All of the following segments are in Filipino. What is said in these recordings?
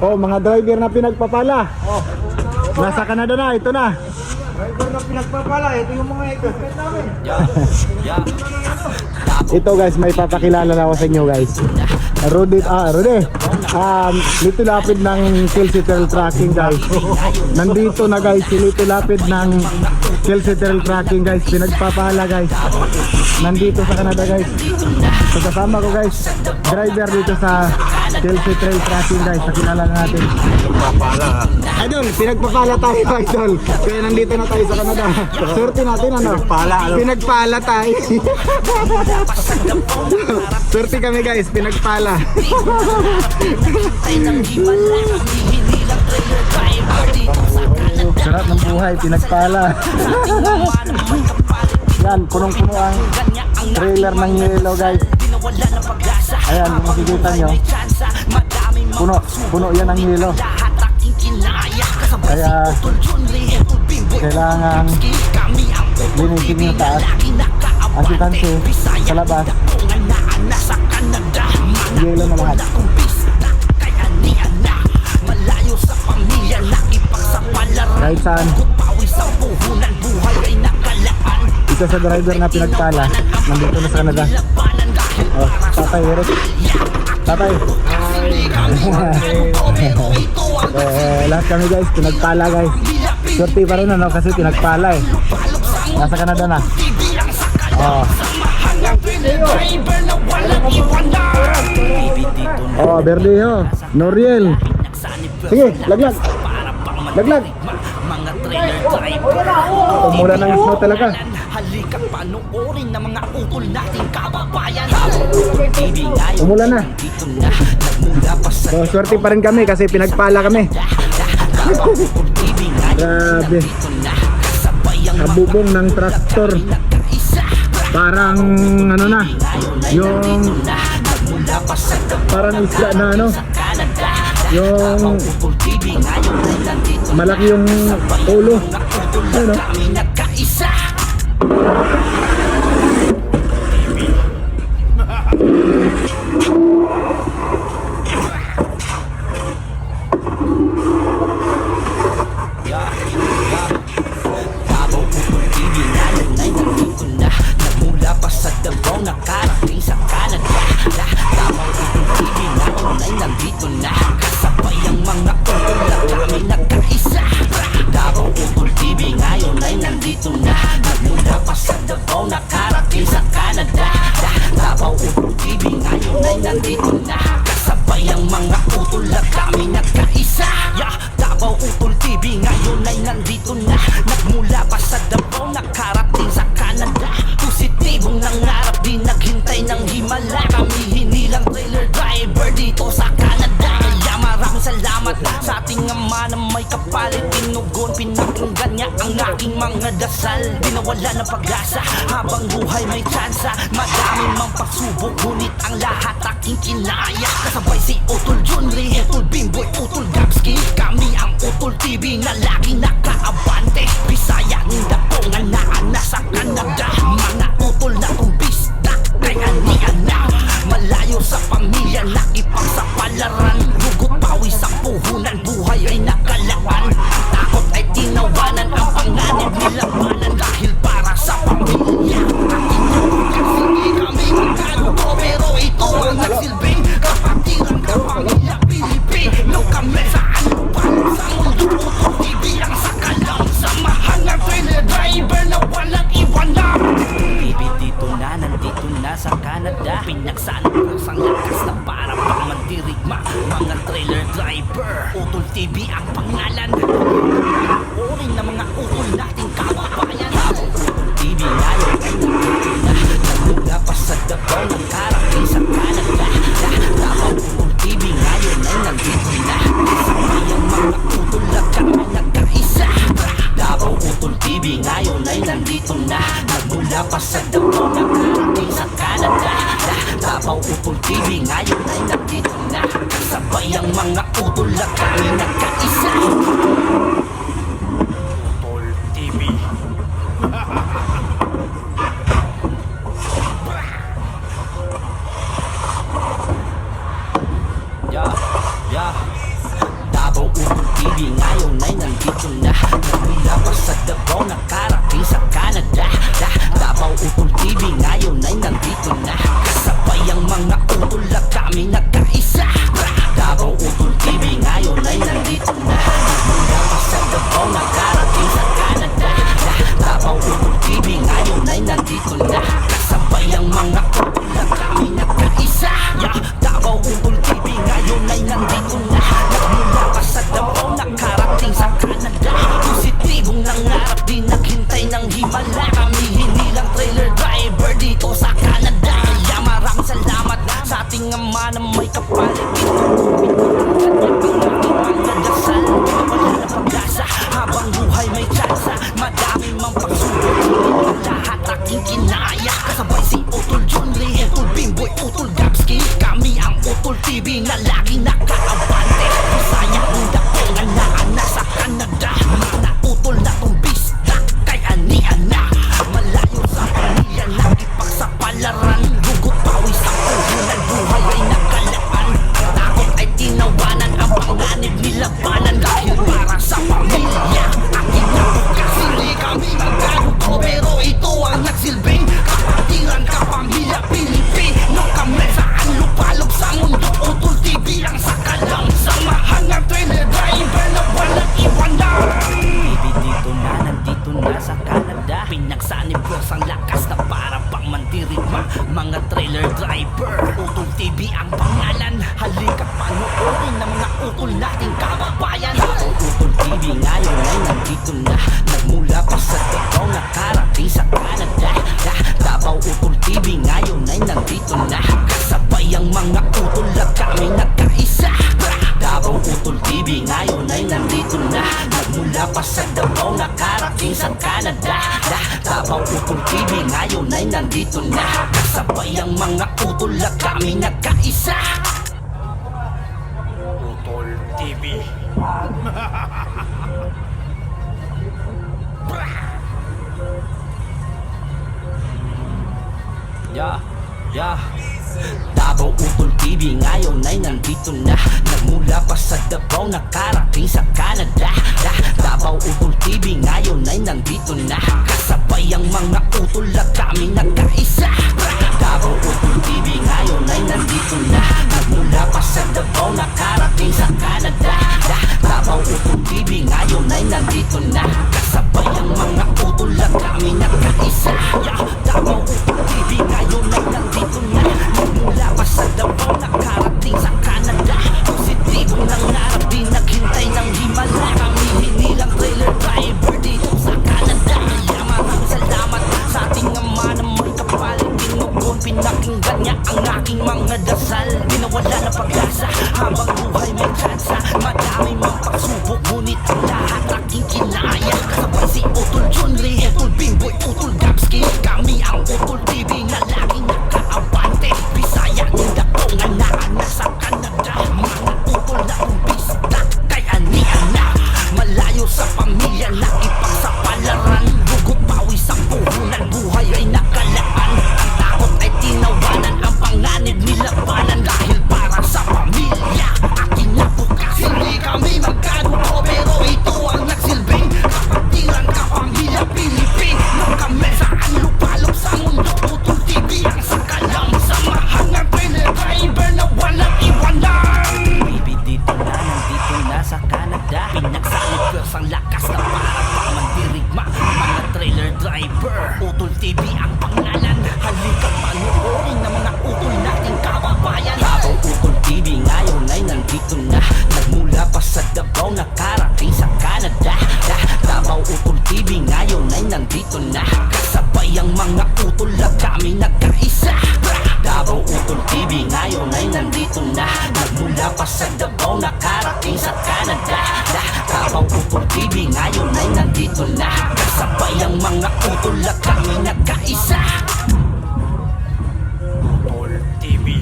Oh, mga driver na pinagpapala. Oh. Nasa Canada na, ito na. Driver na pinagpapala, ito yung mga equipment namin. Ito guys, may papakilala na ako sa inyo guys. Rudy, ah, Rudy. Um, Lito Lapid ng Chelsea Trail Tracking guys. Nandito na guys, si Lito Lapid ng Chelsea Trail Tracking guys. Pinagpapala guys. Nandito sa Canada guys. So kasama ko guys, driver dito sa Chelsea Trail Tracking guys. Pakilala na natin. Idol, pinagpapala tayo idol. Kaya nandito na tayo sa Canada. Swerte natin ano? Pinagpala, ano? Pinagpala tayo. Swerte kami guys, pinagpala. Sarap ng buhay, pinagpala. Yan, punong-puno ang trailer ng yellow guys. Ayan, kung makikita nyo. Puno, puno yan ang yellow. Kaya, kailangan linisin yung taas. Ang kitansi, sa labas, yellow na lahat. Kahit saan. Isa sa driver na pinagpala, nandito na sa Canada. Oh, tatay Eric. Tatay. eh, lahat kami guys, pinagpala guys. Swerte pa rin ano kasi pinagpala eh. Nasa Canada na. Oh. Oh, Berlejo, Noriel. Sige, laglag. Laglag. Umulan ng snow talaga. Halika panoorin ng mga utol nating kababayan Umulan na. So, swerte pa rin kami kasi pinagpala kami. Grabe. Kabubong ng traktor. Parang ano na. Yung parang isla na ano. Yung malaki yung ulo. Ano? na nakarating sa Canada Davao Utol TV ngayon ay nandito na ama na may kapalit Tinugon, pinakinggan niya ang aking mga dasal. Di nawala ng pag-asa habang buhay may tsansa. Madami mang pagsubok ngunit ang lahat aking kinaya. Kasabay si Utol Junri, Utol Bimboy, Utol Gabski Kami ang Utol TV na lagi nakaabante TV ngayon ay nandito na. Sabay ang mga utol na kami nagkaisa Halika panoorin ang mga utol nating kababayan. Ang utol TV ngayon ay nandito na. Nagmula pa sa Tecao nakarating sa Canada. Da, Davao Utol TV ngayon ay nandito na. Kasabay ang mga utol at kami nagkaisa. Davao Utol TV ngayon ay nandito na. Nagmula pa sa Davao nakarating sa Canada. Da, Davao Utol TV ngayon ay nandito na. Kasabay ang mga utol at kami nagkaisa. yeah, yeah. Davao Utol TV ngayon ay nandito na Nagmula pa sa Davao nakarating sa Canada da, Davao Utol TV ngayon ay nandito na Kasabay ang mga utol at kami nagkaisa Brah! araw Utol TV ngayon ay nandito na. Nagmula pa sa Davao nakarating sa Canada. Da, Davao Utol TV ngayon ay nandito na. Kasabay ang mga utol at kami nagkaisa yeah. Mula pa sa Davao, nakarating sa Canada. Da, Davao Pupol TV, ngayon ay nandito na. Kasabay ang mga utol at kami nagkaisa. Pupol TV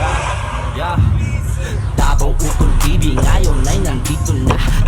yeah, yeah. Davao Utol TV, ngayon ay nandito na.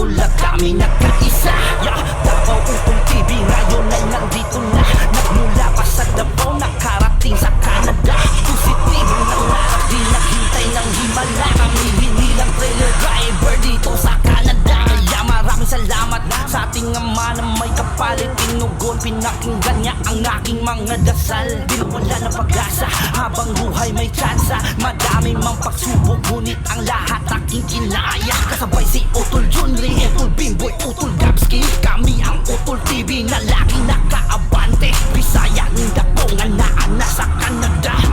ulat kami nagkaisa. Yeah, Davao Utong TV ngayon ay nandito na. Nagmula pa sa Davao nakarating sa Canada. Positibo ng lahat di naghintay ng himala. Kami hinilang trailer driver dito sa Canada. Kaya maraming salamat sa ating ama na may kapalit. Pinugon, pinakinggan niya ang aking mga dasal. Di na na pag-asa. Habang buhay may tsansa Madami mang pagsubok Ngunit ang lahat aking kinaya. Kasabay si Utol Junri Utol Bimboy, Utol Gapski. Kami ang Utol TV na laging nakaabante. Bisaya ng dako nga naana sa Canada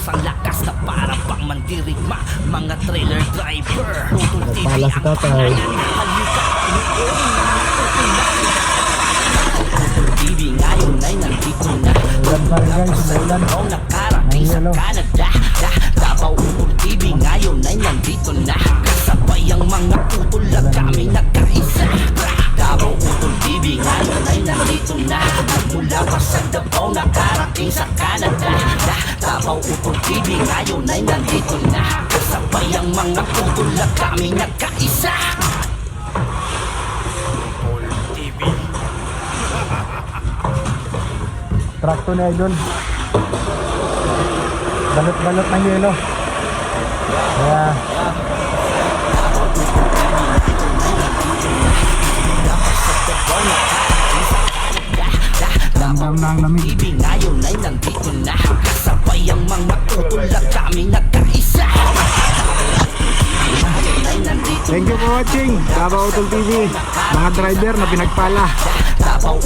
Ang lakas na para pang mandirigma Mga trailer driver. Utol TV Pala si ang pangalan Halika, Utol TV ngayon ay nandito na. Ulan pa rin guys, ulan. Ikaw nakarating sa Hello. Canada Da, Davao Utol TV ngayon ay nandito na. Kasabay ang mga utol na kami nagkaisa. Da, Davao Utol TV ngayon ay nandito na. Mula pa sa Davao nakarating sa Canada Davao Utol TV ngayon ay nandito na. Kasabay ang mga utol na kami nagkaisa Utol TV Trakto na idol. Balot-balot ng yelo. Kaya, damdam na ang lamig. TV ngayon ay nandito na Kasabay ang mga na kami nagkaisa Thank you for watching. Davao Utol TV. Mga driver na pinagpala. Davao